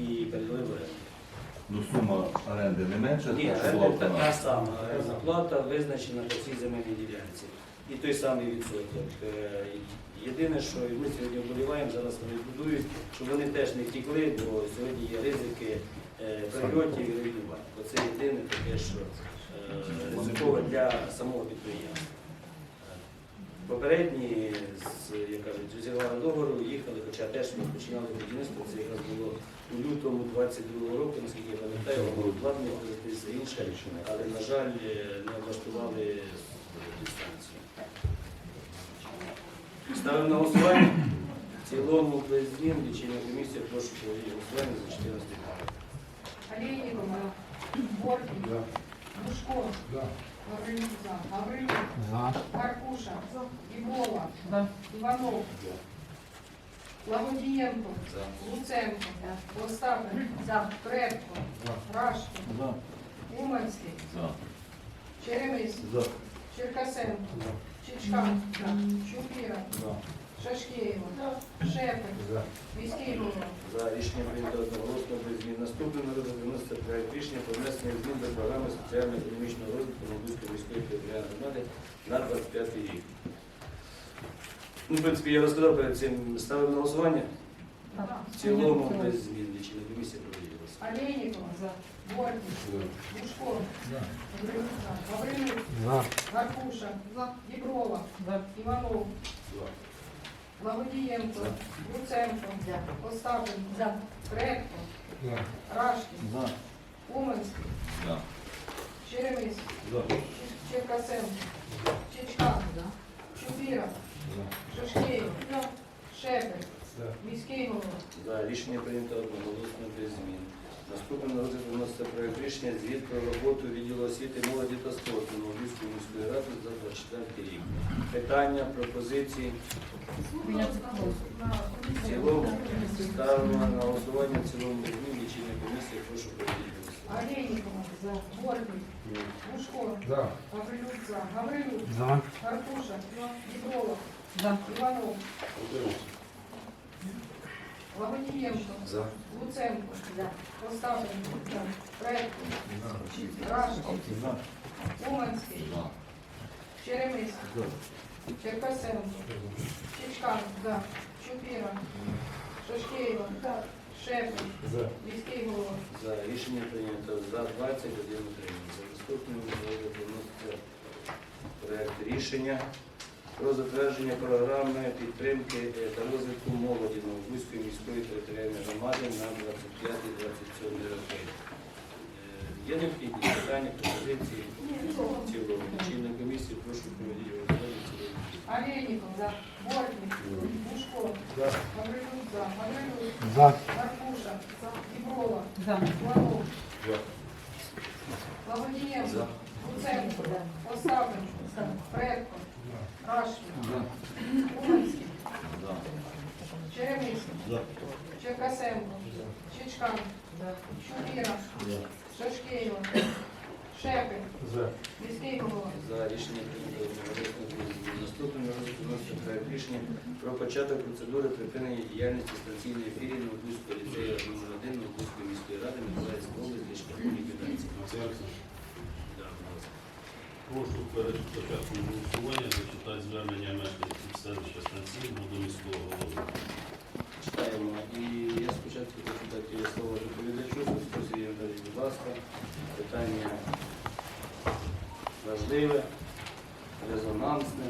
і передали в оренду. Ну сума оренди не менша, Ні, була оренда така вона? сама, орендна плата визначена по цій земельній ділянці. І той самий відсоток. Е, Єдине, що і ми сьогодні вболіваємо, зараз вони будують, щоб вони теж не втікли, бо сьогодні є ризики е, прильотів і руйнувань. Бо це єдине таке, що е, ризикове для самого підприємства. Попередні, з, як кажуть, розірвали договору, їхали, хоча теж ми починали будівництво, це якраз було у лютому 22 року, наскільки я пам'ятаю, було обладнання, і все інше, але, на жаль, не облаштували дистанцію. Ставимо на голосування. В цілому без змін лічильна комісія прошу проводити голосування за 14 Олейникова, Боркин, Бушко, Гаврилюк, за. Івола, Карпуша, Иволова, Иванов, Лаводієнко, Луценко, Остапенко, Предко, Рашко, Уманський, Черемис, Черкасенко, Чичкан, Чупіра, Шашкеєва, Шепель, міський голова. За рішення прийнято одноголосно без змін. Наступний на розгляд виноситься проект рішення про внесення змін до програми соціально-економічного розвитку Молдовської міської територіальної громади на 25 рік. Ну, в принципі, я розказав перед цим. Ставимо на голосування. В цілому без змін. Лічильна комісія проводилася. Олейникова, Боркин, Бушко, Гаврилюк, Гаврилюк, Гаркуша, Діброва, Іванов, Лагодієнко, Луценко, Остапенко, Крепко, Рашкін, Уманський, Черемис, Черкасенко, Чичкан, Чупіра, Шашкеєв, Шепель, міський голова. Рішення прийнято одноголосно без змін. Наступний на розгляд виноситься проект рішення звіт про роботу відділу освіти, молоді та спорту Молдівської міської ради за 24 рік. Питання, пропозиції. В цілому. Ставимо на голосування в цілому без змін. Лічильна комісія, прошу. Олейникова, Боркин, Бушко, Гаврилюк, за. Гаврилюк, Карпуша, Діброва, Іванов, Лагодієнко, За. Луценко, Остапенко, Крепко, Рашко, Уманський, Черемис, Черкасенко, Чичкан, Чупіра, Шашкеєва, Шепель, міський голова. За. Рішення прийнято. За. 20, один утримався. За наступним виноситься проект рішення про затвердження програми підтримки та розвитку молоді Новобузької міської територіальної громади на 25-27 роки. Е, Є необхідність питання, пропозиції? В цілому. Чинна комісія, прошу проводити цілому. Олейников, Боркин, Бушко, Гаврилюк, за. Гаврилюк, Карпуша, Діброва, Іванов, Лагодієнко, Луценко, Остапенко, Предко, Рашкін, Уманський, Черемис, Черкасенко, Чичкан, Чупіра, Шашкеєва, Шепель, міський голова. За рішення. Наступним проект рішення про початок процедури припинення діяльності станційної філії Новобузького ліцею номер 1 Новобузької міської ради Миколаївської області для шляху ліквідації. Да, будь ласка. Прошу перед початком голосування зачитати звернення мешканців селища Станції до міського голови. Читаємо. І я спочатку хочу дати слово доповідачу, Сергію Анатолію, будь ласка. Питання важливе, резонансне.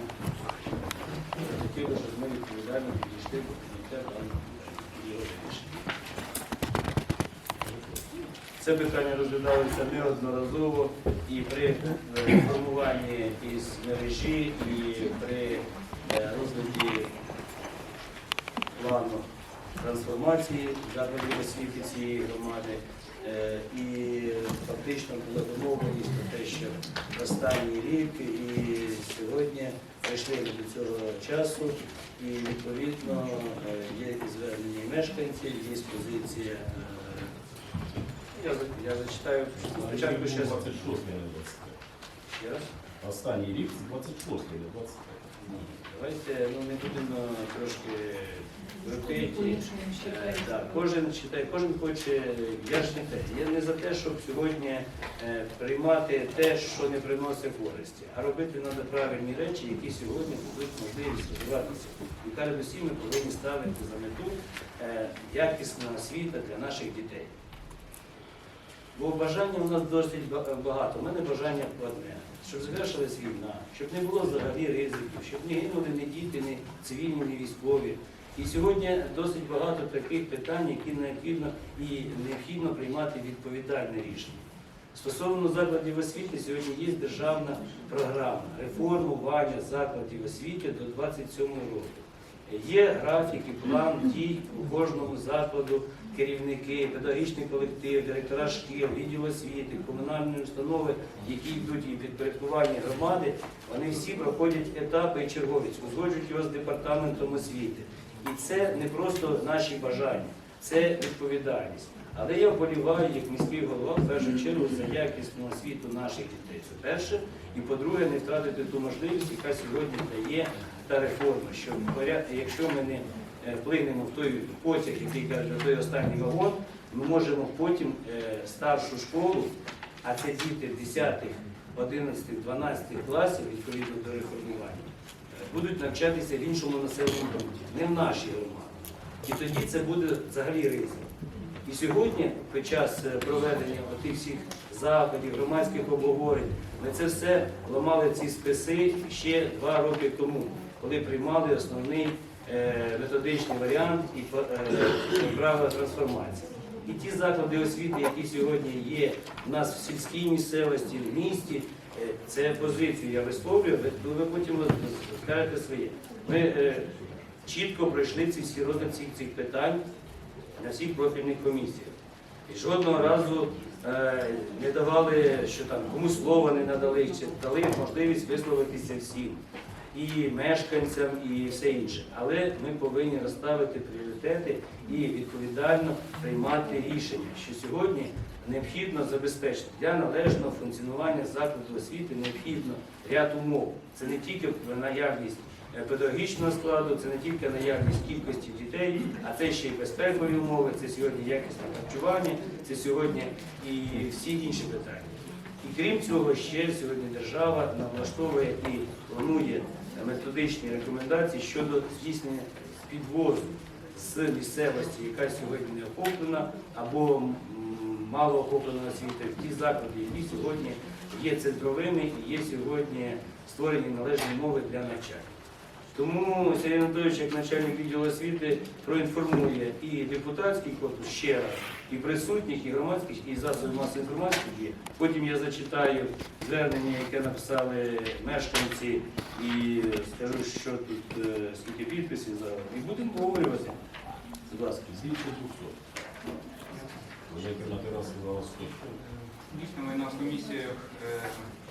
Хотів би, щоб ми відповідально підійшли до прийняття даного його рішення. Це питання розглядалося неодноразово і при мережі, і при е, розгляді плану трансформації закладів освіти цієї громади. Е, І фактично була домовленість про те, що останній рік і сьогодні прийшли до цього часу, і відповідно е, є і звернення мешканців, є позиція. Я, я зачитаю спочатку ще 26 ще раз. Останній рік це 26 не 25. Ні, Давайте ну, ми будемо трошки крутить. і, е, так, Кожен читає, кожен хоче, я ж не те. Я не за те, щоб сьогодні е, приймати те, що не приносить користі, а робити треба правильні речі, які сьогодні дадуть можливість розвиватися. І передусім ми повинні ставити за мету е, якісна освіта для наших дітей. Бо бажання у нас досить багато. У мене бажання одне, щоб завершилась війна, щоб не було взагалі ризиків, щоб не гинули ні діти, ні цивільні, ні військові. І сьогодні досить багато таких питань, які необхідно і необхідно приймати відповідальне рішення. Стосовно закладів освіти, сьогодні є державна програма реформування закладів освіти до 27 року. Є графік і план дій у кожному закладу, керівники, педагогічний колектив, директора шкіл, відділ освіти, комунальні установи, які йдуть і підпорядкування громади, вони всі проходять етапи і черговість, узгоджують його з департаментом освіти. І це не просто наші бажання, це відповідальність. Але я вболіваю як міський голова в першу чергу за якісну освіту наших дітей. Це перше. І по-друге, не втратити ту можливість, яка сьогодні дає та реформа. Що якщо ми не е, вплинемо в той потяг, який каже, той останній вагон, ми можемо потім е, старшу школу, а це діти 10, 11, 12 класів відповідно до реформування, е, будуть навчатися в іншому населеному пункті, не в нашій громаді. І тоді це буде взагалі ризик. І сьогодні, під час проведення тих всіх заходів, громадських обговорень, ми це все ламали ці списи ще два роки тому, коли приймали основний е, методичний варіант і е, правила трансформації. І ті заклади освіти, які сьогодні є в нас в сільській місцевості, в місті, е, це позицію я висловлюю, ви, ви потім скажете своє. Ми чітко пройшли ці всі розвиток цих, питань на всіх профільних комісіях. І жодного разу не давали, що там комусь слова не надали, чи дали можливість висловитися всім, і мешканцям, і все інше. Але ми повинні розставити пріоритети і відповідально приймати рішення, що сьогодні необхідно забезпечити для належного функціонування закладу освіти необхідно ряд умов. Це не тільки наявність е, педагогічного складу, це не тільки наявність кількості дітей, а це ще й безпекові умови, це сьогодні якісне харчування, це сьогодні і всі інші питання. І крім цього, ще сьогодні держава налаштовує і планує методичні рекомендації щодо здійснення підвозу з місцевості, яка сьогодні не охоплена, або мало охоплена освіти, в ті заклади, які сьогодні є центровими і є сьогодні створені належні умови для навчання. Тому Сергій Анатолійович, як начальник відділу освіти, проінформує і депутатський корпус ще раз, і присутніх, і громадських, і засобів масової інформації є. Потім я зачитаю звернення, яке написали мешканці, і скажу, що тут, е, скільки підписів зараз. І будемо обговорювати. Будь ласка. Більше 200. Лежите на терасі за вас Дійсно, ми на комісіях е,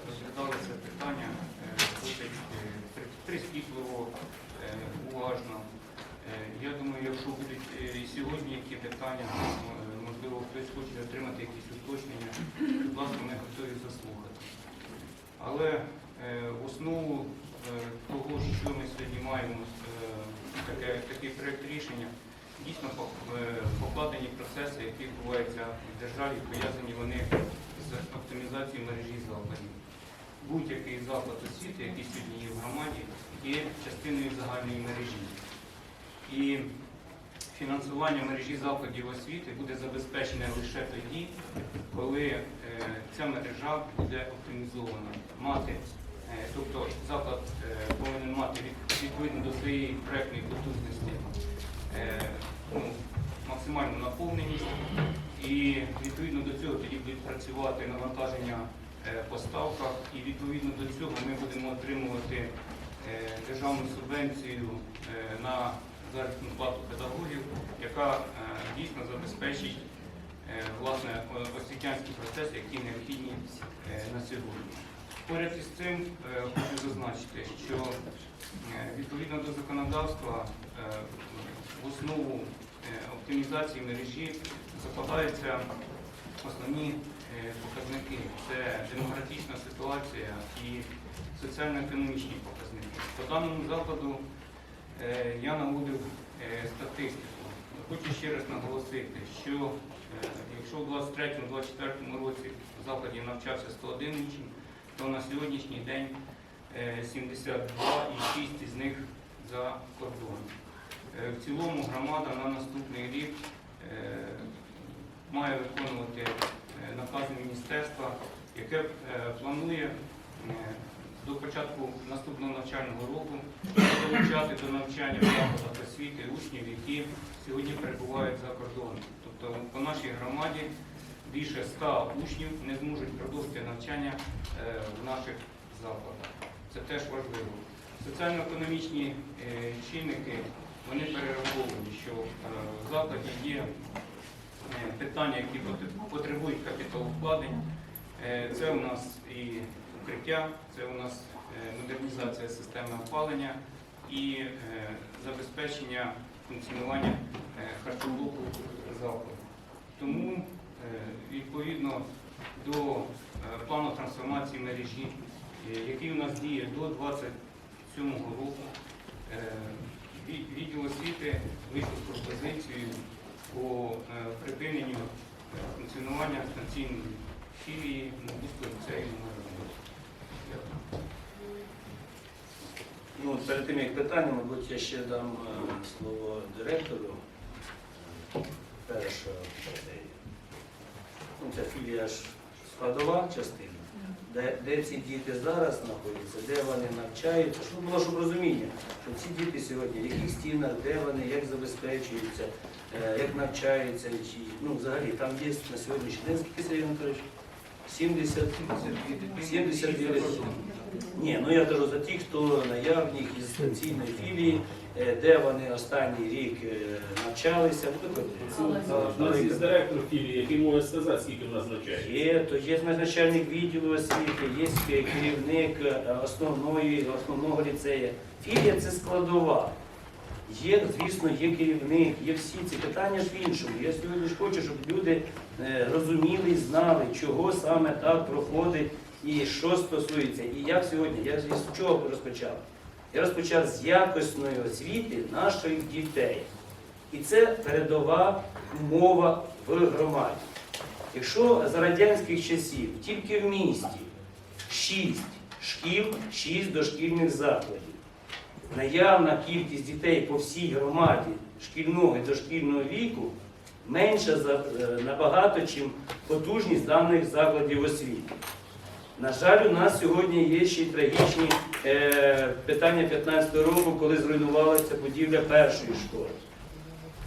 розглядали це питання е, досить прискіпливо, уважно. Я думаю, якщо будуть і сьогодні які питання, хоче отримати якісь уточнення, будь ласка, ми готові заслухати. Але е, основу е, того, що ми сьогодні маємо, е, таке, такий проєкт рішення, дійсно е, покладені процеси, які відбуваються в державі, пов'язані вони з оптимізацією мережі закладів. Будь-який заклад освіти, який сьогодні є в громаді, є частиною загальної мережі. І фінансування мережі закладів освіти буде забезпечене лише тоді, коли е, ця мережа буде оптимізована. Мати, е, тобто заклад е, повинен мати відповідно до своєї проектної потужності ну, максимальну наповненість і відповідно до цього тоді будуть працювати навантаження по ставках і відповідно до цього ми будемо отримувати державну субвенцію на заробітну плату педагогів, яка е, дійсно забезпечить е, власне освітянський процес, які необхідні е, на сьогодні. Поряд із цим хочу зазначити, що відповідно до законодавства в основу оптимізації мережі закладаються основні показники. Це демографічна ситуація і соціально-економічні показники. По даному закладу я наводив е, статистику. Хочу ще раз наголосити, що е, якщо у 23-24 році в закладі навчався 101 учень, то на сьогоднішній день е, 72 і 6 із них за кордоном. Е, В цілому громада на наступний рік е, має виконувати е, наказ міністерства, яке е, планує е, до початку наступного навчального року долучати до навчання в закладах освіти учнів, які сьогодні перебувають за кордоном. Тобто по нашій громаді більше 100 учнів не зможуть продовжити навчання е, в наших закладах. Це теж важливо. Соціально-економічні е, чинники вони перераховані, що е, в закладі є питання, які потребують капіталовкладень. Це у нас і укриття, це у нас е, модернізація системи опалення і е, забезпечення функціонування е, харчоблоку закладу. Тому відповідно до плану трансформації мережі, який у нас діє до 27 року, відділ освіти вийшов з пропозицією по припиненню функціонування станційної філії Мобільського ліцею номер 1. Ну, перед тим як питання, мабуть, я ще дам е, слово директору е, першого. Ну, ця філія ж складова частина. Де, де ці діти зараз знаходяться, де вони навчаються, щоб було щоб розуміння, що ці діти сьогодні, в яких стінах, де вони, як забезпечуються, е, як навчаються, чи ну взагалі там є на сьогоднішній день скільки Сергій Анатолійович? 70 72 дитини. Ні, ну я кажу за тих, хто наявні із станційної філії, е, де вони останній рік е, навчалися. Ну, У нас є директор філії, який може сказати, скільки в нас навчає. Є, то є начальник відділу освіти, є керівник е, основної, основного ліцею. Філія це складова. Є, звісно, є керівник, є всі ці питання ж в іншому. Я сьогодні ж хочу, щоб люди е, розуміли і знали, чого саме так проходить і що стосується. І як сьогодні, я з чого розпочав? Я розпочав з якісної освіти наших дітей. І це передова умова в громаді. Якщо за радянських часів тільки в місті 6 шкіл, 6 дошкільних закладів, наявна кількість дітей по всій громаді шкільного і дошкільного віку менша е, набагато, ніж потужність даних закладів освіти. На жаль, у нас сьогодні є ще й трагічні е, питання 15-го року, коли зруйнувалася будівля першої школи.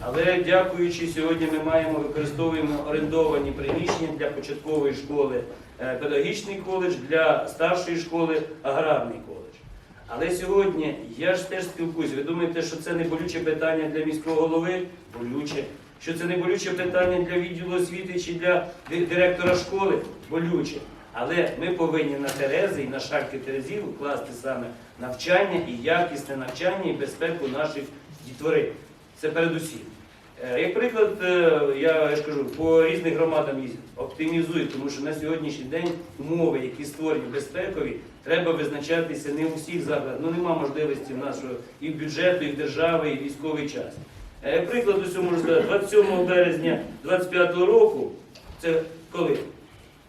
Але дякуючи, сьогодні ми маємо використовуємо орендовані приміщення для початкової школи, е, педагогічний коледж, для старшої школи аграрний коледж. Але сьогодні я ж теж спілкуюся. Ви думаєте, що це не болюче питання для міського голови? Болюче. Що це не болюче питання для відділу освіти чи для директора школи? Болюче. Але ми повинні на Терези і на шальки Терезів вкласти саме навчання і якісне навчання і безпеку наших дітворів. Це передусім. Е, Як приклад, е, я, я ж кажу, по різних громадам їздять, оптимізують, тому що на сьогоднішній день умови, які створені безпекові, треба визначатися не у всіх закладах. Ну нема можливості в нашого і бюджету, і в держави, і в військовий час. Е, приклад усього можу сказати, 27 березня 25 року, це коли?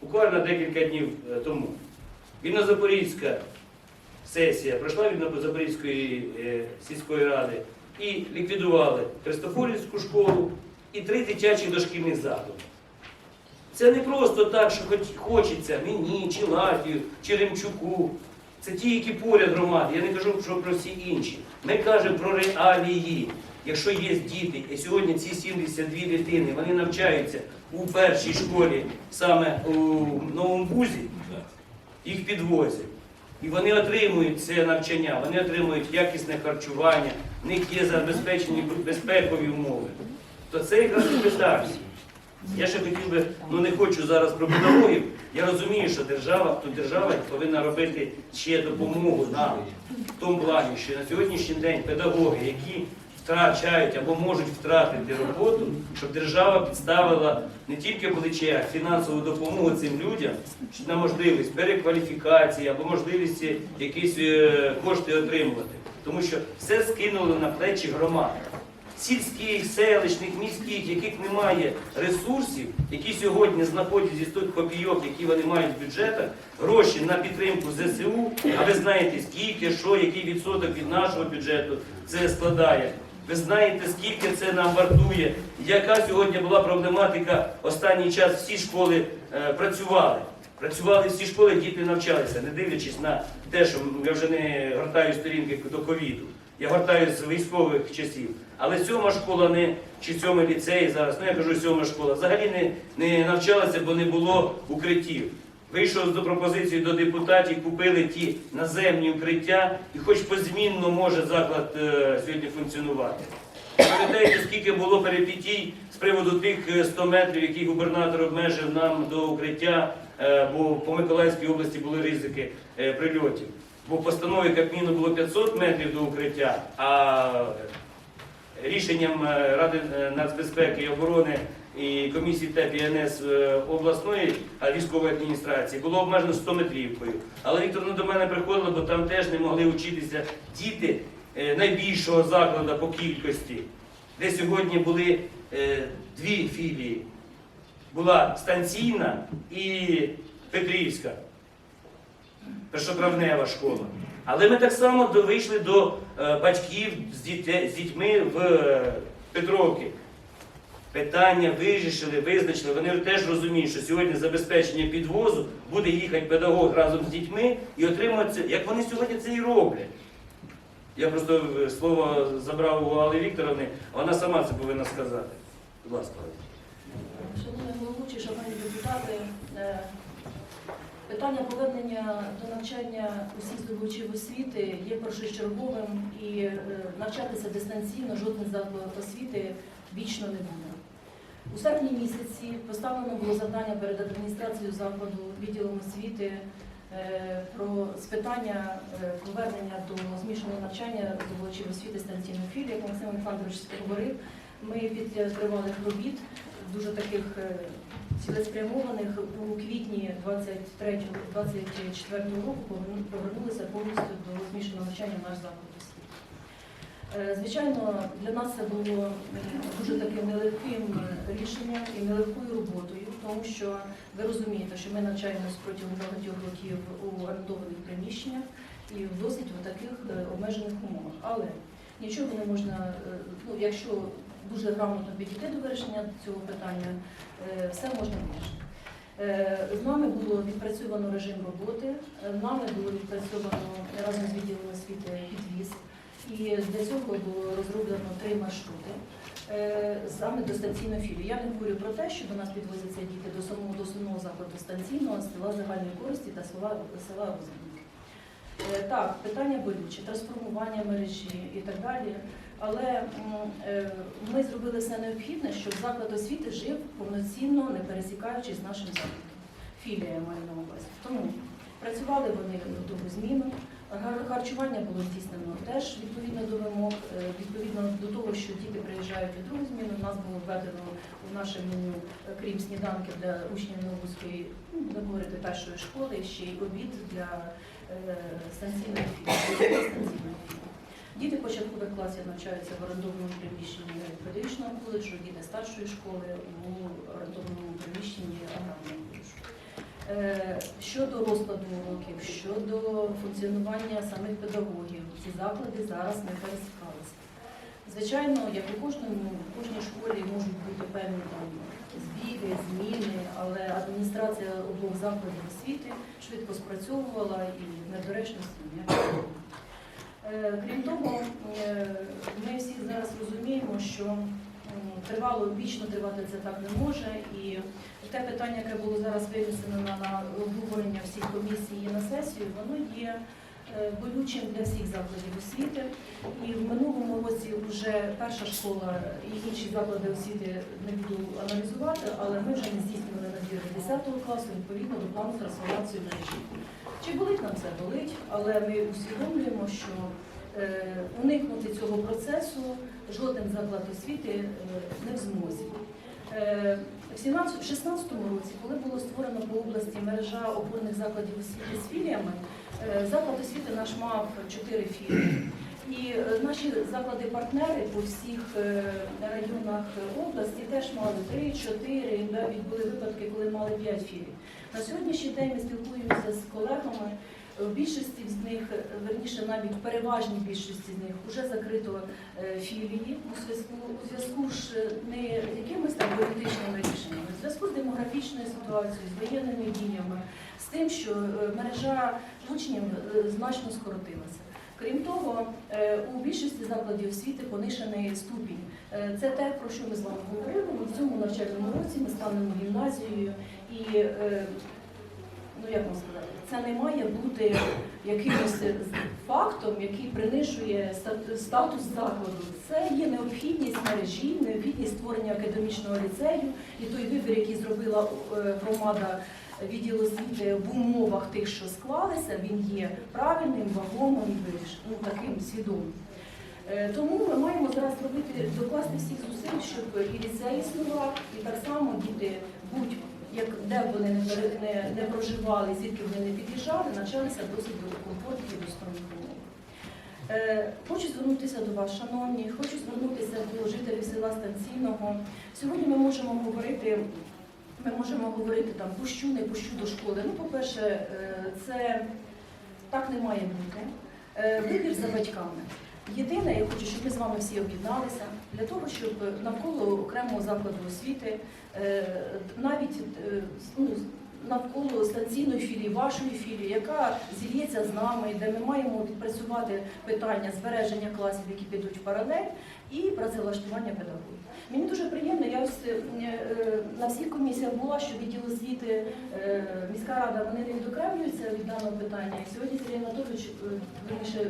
Буквально декілька днів е, тому. Вільнозапорізька сесія пройшла від Запорізької е, сільської ради і ліквідували Христофорівську школу і три дитячі дошкільних заклади. Це не просто так, що хоч хочеться мені, чи Латвію, чи Ремчуку. Це ті, які поряд громади. Я не кажу що про всі інші. Ми кажемо про реалії. Якщо є діти, і сьогодні ці 72 дитини вони навчаються у першій школі саме у Новому Бузі, їх підвозять. І вони отримують це навчання, вони отримують якісне харчування, в них є забезпечені безпекові умови. То це якраз і питання. Я ще хотів би, ну не хочу зараз про педагогів. Я розумію, що держава, то держава повинна робити ще допомогу нам в тому плані, що на сьогоднішній день педагоги, які втрачають або можуть втратити роботу, щоб держава підставила не тільки плече, а фінансову допомогу цим людям на можливість перекваліфікації або можливість якісь е, кошти отримувати. Тому що все скинули на плечі громади. Сільських, селищних, міських, яких немає ресурсів, які сьогодні знаходять зі тих копійок, які вони мають в бюджетах, гроші на підтримку ЗСУ, а ви знаєте, скільки, що, який відсоток від нашого бюджету це складає. Ви знаєте, скільки це нам вартує, яка сьогодні була проблематика останній час всі школи е, працювали. Працювали всі школи, діти навчалися, не дивлячись на те, що я вже не гортаю сторінки до ковіду. Я гортаю з військових часів. Але сьома школа не чи сьомий ліцей зараз, ну я кажу сьома школа, взагалі не, не навчалася, бо не було укриттів. Вийшов з пропозицією до депутатів, купили ті наземні укриття, і хоч позмінно може заклад е, сьогодні функціонувати. Пам'ятаєте, скільки було перипетій з приводу тих е, 100 метрів, які губернатор обмежив нам до укриття, е, бо по Миколаївській області були ризики е, прильотів. Бо в постанові Кабміну було 500 метрів до укриття, а рішенням е, Ради е, нацбезпеки і оборони і комісії ТЕП і НС е, обласної військової адміністрації було обмежено 100 метрівкою. Але Віктор не до мене приходило, бо там теж не могли вчитися діти найбільшого закладу по кількості, де сьогодні були дві філії. Була станційна і Петрівська, першотравнева школа. Але ми так само вийшли до е, батьків з, дітьми в е, Петровки. Питання вирішили, визначили. Вони теж розуміють, що сьогодні забезпечення підвозу буде їхати педагог разом з дітьми і отримати це, як вони сьогодні це і роблять. Я просто е, слово забрав у Алли Вікторовни, вона сама це повинна сказати. Будь ласка. Шановні головуючі, шановні депутати, питання повернення до навчання усіх здобувачів освіти є першочерговим і е, навчатися дистанційно жоден заклад освіти вічно не буде. У серпні місяці поставлено було завдання перед адміністрацією закладу відділом освіти е, про з питання е, повернення до змішаного навчання здобувачів освіти станційної філії, як Максим Олександрович говорив. Ми під тривалих робіт дуже таких цілеспрямованих у квітні 23-24 року поверну- повернулися повністю до змішаного навчання в наш заклад освіти. Е, Звичайно, для нас це було дуже таким нелегким е, рішенням і нелегкою роботою, тому що ви розумієте, що ми навчаємось протягом багатьох років у орендованих приміщеннях і в досить в таких е, обмежених умовах. Але нічого не можна, ну якщо дуже грамотно підійти до вирішення цього питання, е, все можна вирішити. Е, З нами було відпрацьовано режим роботи, е, нами було відпрацьовано разом з відділом освіти підвіз, і для цього було розроблено три маршрути саме до станційної філії. Я не говорю про те, що до нас підвозяться діти до самого до основного закладу станційного, села загальної користі та села, села Так, питання болючі, трансформування мережі і так далі. Але е, ми зробили все необхідне, щоб заклад освіти жив повноцінно, не пересікаючись з нашим закладом. Філія я на увазі. Тому працювали вони в другу зміну. Харчування було здійснено теж відповідно до вимог, е, відповідно до того, що діти приїжджають у другу зміну. У нас було введено в наше меню, е, крім сніданків для учнів Новобузької, ну, говорити, першої школи, ще й обід для станційної філії. Діти початкових класів навчаються в орендованому приміщенні педагогічного коледжу, діти старшої школи у орендованому приміщенні аграрного коледжу. Е, Щодо розкладу уроків, щодо функціонування самих педагогів, ці заклади зараз не пересікалися. Звичайно, як у кожному, в кожній школі можуть бути певні там збіги, зміни, але адміністрація обох закладів освіти швидко спрацьовувала і недоречності ніяких не було. Е, Крім того, е, ми всі зараз розуміємо, що тривало вічно тривати це так не може. І те питання, яке було зараз винесено на, на обговорення всіх комісій і на сесію, воно є е, болючим для всіх закладів освіти. І в минулому році вже перша школа і інші заклади освіти не буду аналізувати, але ми вже не здійснювали набір 10 класу відповідно до плану трансформації мережі. Чи болить нам це болить, але ми усвідомлюємо, що е, уникнути цього процесу жоден заклад освіти е, не в змозі. Е, в 2016 році, коли було створено по області мережа опорних закладів освіти з філіями, заклад освіти наш мав чотири філії. І наші заклади-партнери по всіх районах області теж мали 3-4, навіть були випадки, коли мали 5 філій. На сьогоднішній день ми спілкуємося з колегами. В більшості з них, е, верніше навіть переважній більшості з них, вже закрито е, філії у зв'язку у зв'язку ж е, не якимись там політичними рішеннями, в зв'язку з демографічною ситуацією, з воєнними діями, з тим, що е, мережа учнів е, значно скоротилася. Крім того, е, у більшості закладів освіти понижений ступінь. Е, Це те, про що ми з вами говорили. В цьому навчальному році ми станемо гімназією і е, ну як вам сказати, це не має бути якимось фактом, який принижує статус закладу. Це є необхідність мережі, необхідність створення академічного ліцею і той вибір, який зробила е, громада відділу освіти в умовах тих, що склалися, він є правильним, вагомим, ну, таким свідомим. Е, Тому ми маємо зараз робити докласти всіх зусиль, щоб і ліцей існував, і так само діти, будь як де б вони не, не, проживали, звідки вони не під'їжджали, навчалися досить до комфортних і достойних умов. Е, Хочу звернутися до вас, шановні, хочу звернутися до жителів села Станційного. Сьогодні ми можемо говорити, ми можемо говорити там пущу, не пущу до школи. Ну, по-перше, е, це так не має бути. Е, Вибір за батьками. Єдине, я хочу, щоб ми з вами всі об'єдналися для того, щоб навколо окремого закладу освіти, е, навіть е, ну, навколо станційної філії, вашої філії, яка зільється з нами, де ми маємо відпрацювати питання збереження класів, які підуть в паралель, і працевлаштування педагогів. Мені дуже приємно, я е, е, на всіх комісіях була, що відділ освіти, е, міська рада, вони не відокремлюються від даного питання. Сьогодні Сергій Анатолійович,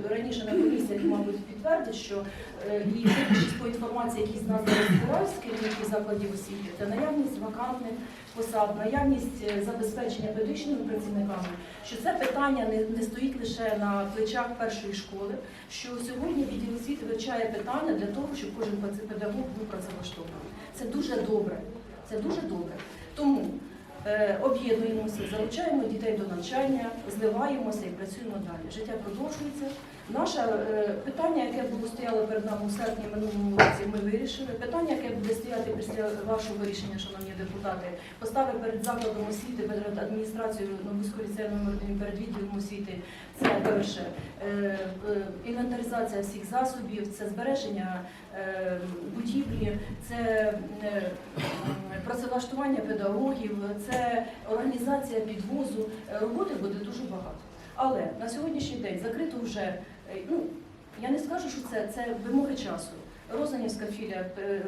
раніше на комісіях, мабуть, підтвердить, що е, і виключить по інформації, які з нас збирають з керівників закладів освіти, це наявність вакантних посад, наявність е, забезпечення педагогічними працівниками, що це питання не, не стоїть лише на плечах першої школи, що сьогодні відділ освіти вивчає питання для того, щоб кожен педагог був працевлаштований. Це дуже добре. Це дуже добре. Тому е, об'єднуємося, залучаємо дітей до навчання, зливаємося і працюємо далі. Життя продовжується. Наше е, питання, яке було стояло перед нами у серпні минулому році, ми вирішили. Питання, яке буде стояти після вашого рішення, шановні депутати, поставив перед закладом освіти, перед адміністрацією Новоської ліцею номер 1 перед відділом освіти. Це перше е, е, інвентаризація всіх засобів, це збереження будівлі, це працевлаштування педагогів, це організація підвозу. Роботи буде дуже багато. Але на сьогоднішній день закрито вже, ну я не скажу, що це, це вимоги часу. Розанівська філія, е, е,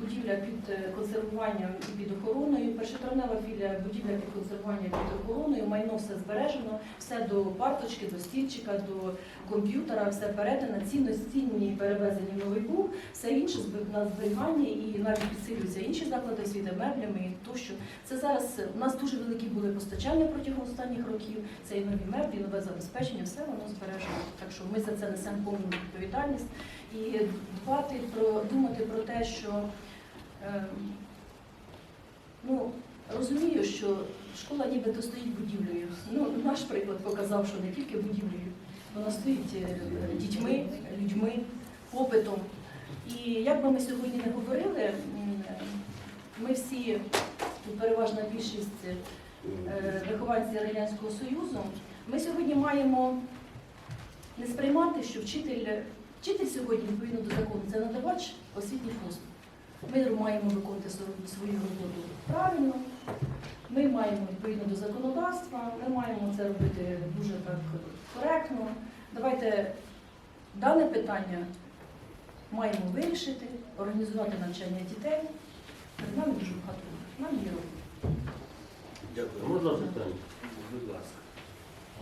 будівля під е, консервуванням і під охороною, першотравнева філія, будівля під консервуванням під охороною, майно все збережено, все до парточки, до стільчика, до комп'ютера, все передано, цінності перевезені новий бух, все інше на зберігання і навіть підсилюються інші заклади освіти меблями і тощо. Це зараз у нас дуже великі були постачання протягом останніх років. Це і нові меблі, нове забезпечення, все воно збережено. Так що ми за це несемо повну відповідальність і дбати про думати про те, що е, ну розумію, що школа нібито стоїть будівлею. Ну наш приклад показав, що не тільки будівлею, вона стоїть е, дітьми, людьми, попитом. І як би ми сьогодні не говорили, ми всі, переважна більшість е, вихованці Радянського Союзу, ми сьогодні маємо не сприймати, що вчитель, вчитель сьогодні, відповідно до закону, це надавач освітніх послуг. Ми маємо виконувати свою- роботу правильно, ми маємо відповідно до законодавства, ми маємо це робити дуже так коректно. Давайте дане питання маємо вирішити, організувати навчання дітей. Перед нами дуже багато. Нам є роботи. Дякую. Можна питання? Будь ласка.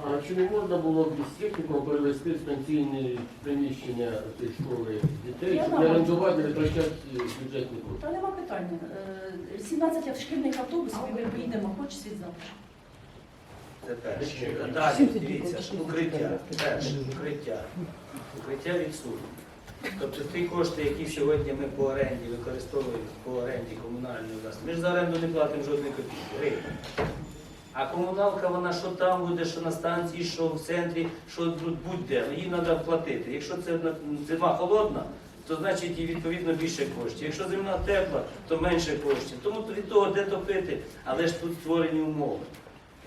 А чи не можна було б із техніком перевести в станційне приміщення цієї школи дітей, Я щоб не знаю. орендувати, не витрачати бюджетні кошти? Та нема питання. Е, 17 шкільних автобусів і ми поїдемо хоч світ завтра. Це перше. Далі дивіться, укриття. Перше, укриття. Укриття відсутні. Тобто ті кошти, які сьогодні ми по оренді використовуємо по оренді комунальної власності, ми ж за оренду не платимо жодної копійки. гривні. А комуналка, вона що там буде, що на станції, що в центрі, що тут будь-де, їй треба платити. Якщо це зима холодна, то значить і відповідно більше коштів. Якщо зима тепла, то менше коштів. Тому від того, де топити, але ж тут створені умови.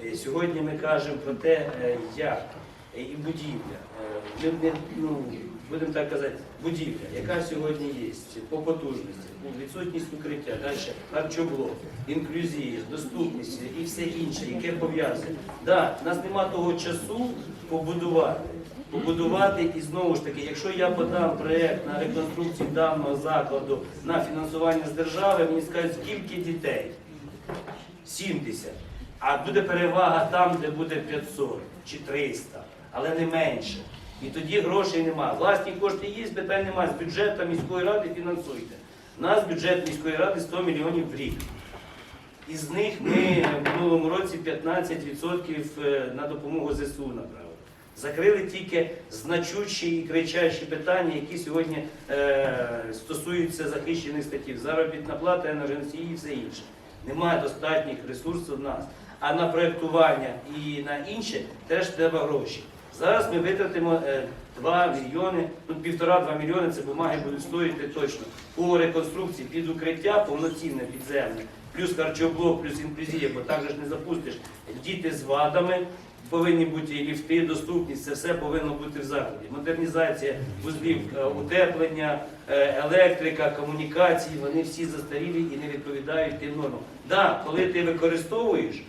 Е, Сьогодні ми кажемо про те, е, як е, і будівля. Е, Ми, ну, будемо так казати, будівля, яка сьогодні є по потужності, ну, відсутність укриття, далі харчоблок, інклюзія, доступність і все інше, яке пов'язане. Да, в нас нема того часу побудувати. Побудувати і знову ж таки, якщо я подам проєкт на реконструкцію даного закладу на фінансування з держави, мені скажуть, скільки дітей? 70. А буде перевага там, де буде 500 чи 300, але не менше. І тоді грошей немає. Власні кошти є, питань немає. З бюджету міської ради фінансуйте. У нас бюджет міської ради 100 мільйонів в рік. Із них ми в минулому році 15% е, на допомогу ЗСУ направили. Закрили тільки значущі і кричащі питання, які сьогодні е, стосуються захищених статтів, заробітна плата, енергоносії і все інше. Немає достатніх ресурсів в нас. А на проєктування і на інше теж треба гроші. Зараз ми витратимо е, 2 мільйони, ну півтора-два мільйони це бумаги будуть стоїти точно. По реконструкції під укриття повноцінне підземне, плюс харчоблок, плюс інклюзія, бо так же ж не запустиш. Діти з вадами, повинні бути ліфти, доступність, це все повинно бути в закладі. Модернізація вузлів е, утеплення, е, електрика, комунікації, вони всі застарілі і не відповідають тим нормам. Да, коли ти використовуєш,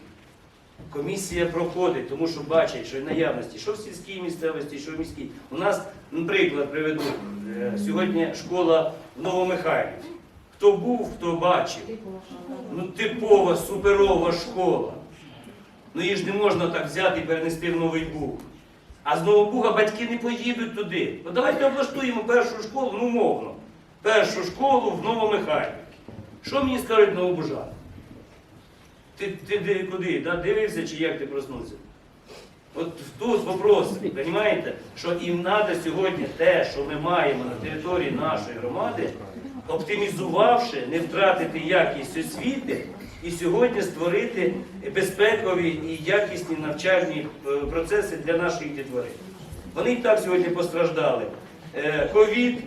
комісія проходить, тому що бачить, що наявності, що в сільській місцевості, що в міській. У нас, наприклад, приведу, е, сьогодні школа в Новомихайлівці. Хто був, хто бачив. Ну, типова, суперова школа. Ну її ж не можна так взяти і перенести в Новий Буг. А з Нового Буга батьки не поїдуть туди. Ну давайте облаштуємо першу школу, ну мовно. Першу школу в Новомихайлівці. Що мені скажуть новобужани? Ти, ти де- куди? Да? Дивився чи як ти проснувся? От тут вопрос, розумієте, що їм треба сьогодні те, що ми маємо на території нашої громади, оптимізувавши, не втратити якість освіти і сьогодні створити безпекові і якісні навчальні е, процеси для наших дітворів. Вони і так сьогодні постраждали. Е, Ковід,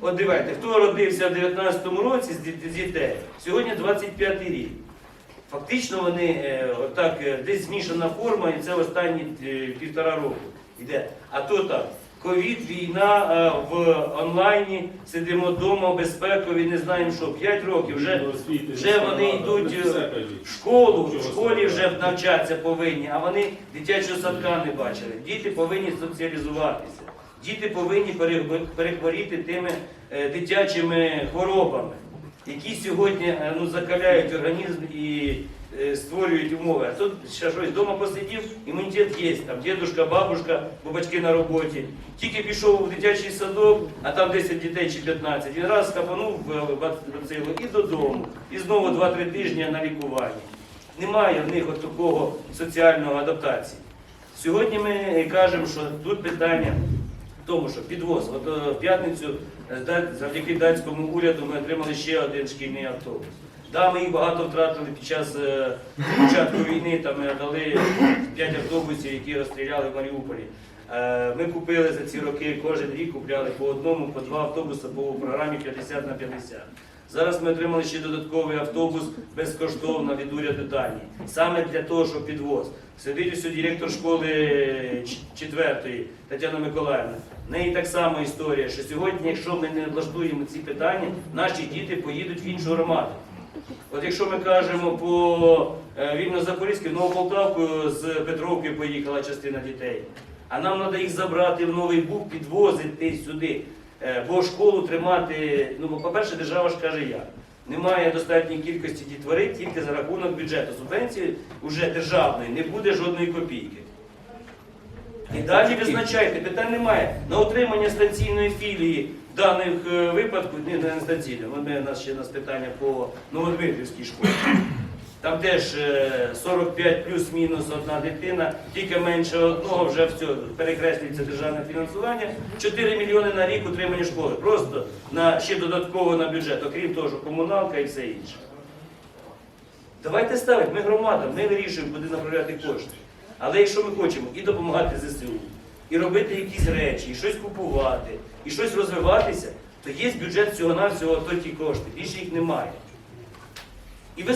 от дивайте, хто родився в 19-му році з дітей, сьогодні 25 рік. Фактично вони е, отак, е, десь змішана форма, і це останні е, півтора року йде. А то так, ковід, війна в онлайні, сидимо вдома, безпекові, не знаємо що, 5 років вже, вже вони йдуть в школу, в школі вже навчатися повинні, а вони дитячого садка не бачили. Діти повинні соціалізуватися. Діти повинні перехворіти тими дитячими хворобами які сьогодні е, ну, закаляють організм і е, створюють умови. А тут ще щось вдома посидів, імунітет є, там дідушка, бабушка, бо на роботі. Тільки пішов в дитячий садок, а там 10 дітей чи 15. Він раз скапанув бацилу і додому. І знову 2-3 тижні на лікуванні. Немає в них от такого соціального адаптації. Сьогодні ми кажемо, що тут питання в тому, що підвоз. От е, в п'ятницю завдяки датському уряду ми отримали ще один шкільний автобус. Да, ми їх багато втратили під час е, початку війни, там ми дали 5 автобусів, які розстріляли в Маріуполі. Е, Ми купили за ці роки, кожен рік купляли по одному, по два автобуси по програмі 50 на 50. Зараз ми отримали ще додатковий автобус безкоштовно від уряду Данії. Саме для того, щоб підвоз. Сидить ось директор школи ч- четвертої Тетяна Миколаївна. В неї так само історія, що сьогодні, якщо ми не влаштуємо ці питання, наші діти поїдуть в іншу громаду. От якщо ми кажемо по е, Вільно-Запорізькій, в Новополтавку з Петровки поїхала частина дітей. А нам треба їх забрати в Новий Буг, підвозити сюди. Е, Бо школу тримати, ну, по-перше, держава ж каже як. Немає достатньої кількості дітвори тільки за рахунок бюджету. Субвенції вже державної не буде жодної копійки. І далі визначайте, питань немає. На утримання станційної філії в даних е, випадку, не станційної, у у нас ще нас питання по Новодмитрівській школі. Там теж е, 45 плюс-мінус одна дитина, тільки менше одного вже все, перекреслюється державне фінансування. 4 мільйони на рік утримання школи. Просто на, ще додатково на бюджет, окрім того, що комуналка і все інше. Давайте ставити, ми громада, ми вирішуємо, куди направляти кошти. Але якщо ми хочемо і допомагати ЗСУ, і робити якісь речі, і щось купувати, і щось розвиватися, то є бюджет всього-навсього, то ті кошти, більше їх немає.